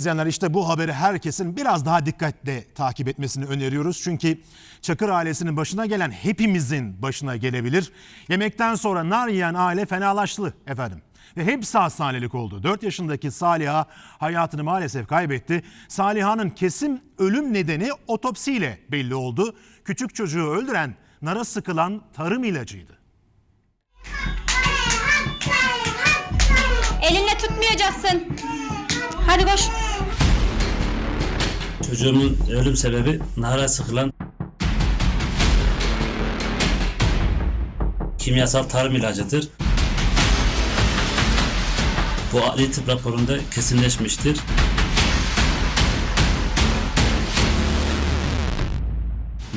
İzleyenler işte bu haberi herkesin biraz daha dikkatle takip etmesini öneriyoruz. Çünkü Çakır ailesinin başına gelen hepimizin başına gelebilir. Yemekten sonra nar yiyen aile fenalaştı efendim. Ve hepsi hastanelik oldu. 4 yaşındaki Saliha hayatını maalesef kaybetti. Saliha'nın kesin ölüm nedeni otopsiyle belli oldu. Küçük çocuğu öldüren nara sıkılan tarım ilacıydı. Elinle tutmayacaksın. Hadi koş. Çocuğumun ölüm sebebi nara sıkılan kimyasal tarım ilacıdır. Bu adli tıp raporunda kesinleşmiştir.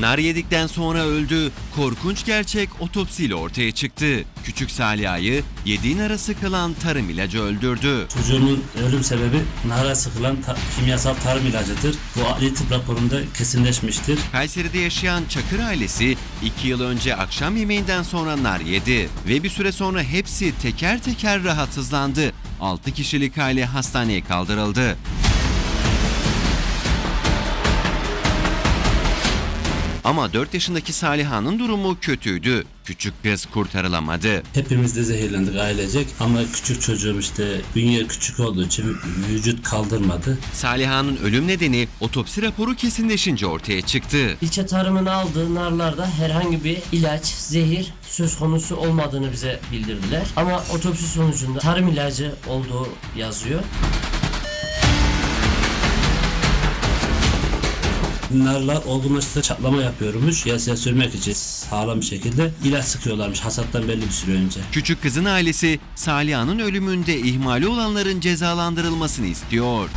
Nar yedikten sonra öldü. Korkunç gerçek otopsiyle ortaya çıktı. Küçük Saliha'yı yediğin arası kalan tarım ilacı öldürdü. Çocuğumun ölüm sebebi nara sıkılan ta- kimyasal tarım ilacıdır. Bu adli tıp raporunda kesinleşmiştir. Kayseri'de yaşayan Çakır ailesi 2 yıl önce akşam yemeğinden sonra nar yedi. Ve bir süre sonra hepsi teker teker rahatsızlandı. 6 kişilik aile hastaneye kaldırıldı. Ama 4 yaşındaki Saliha'nın durumu kötüydü. Küçük kız kurtarılamadı. Hepimiz de zehirlendik ailecek ama küçük çocuğum işte bünye küçük olduğu için vücut kaldırmadı. Saliha'nın ölüm nedeni otopsi raporu kesinleşince ortaya çıktı. İlçe tarımın aldığı narlarda herhangi bir ilaç, zehir söz konusu olmadığını bize bildirdiler. Ama otopsi sonucunda tarım ilacı olduğu yazıyor. Narlar olgunlaştıkça çatlama yapıyormuş. Yasaya sürmek için sağlam bir şekilde ilaç sıkıyorlarmış hasattan belli bir süre önce. Küçük kızın ailesi Saliha'nın ölümünde ihmali olanların cezalandırılmasını istiyor.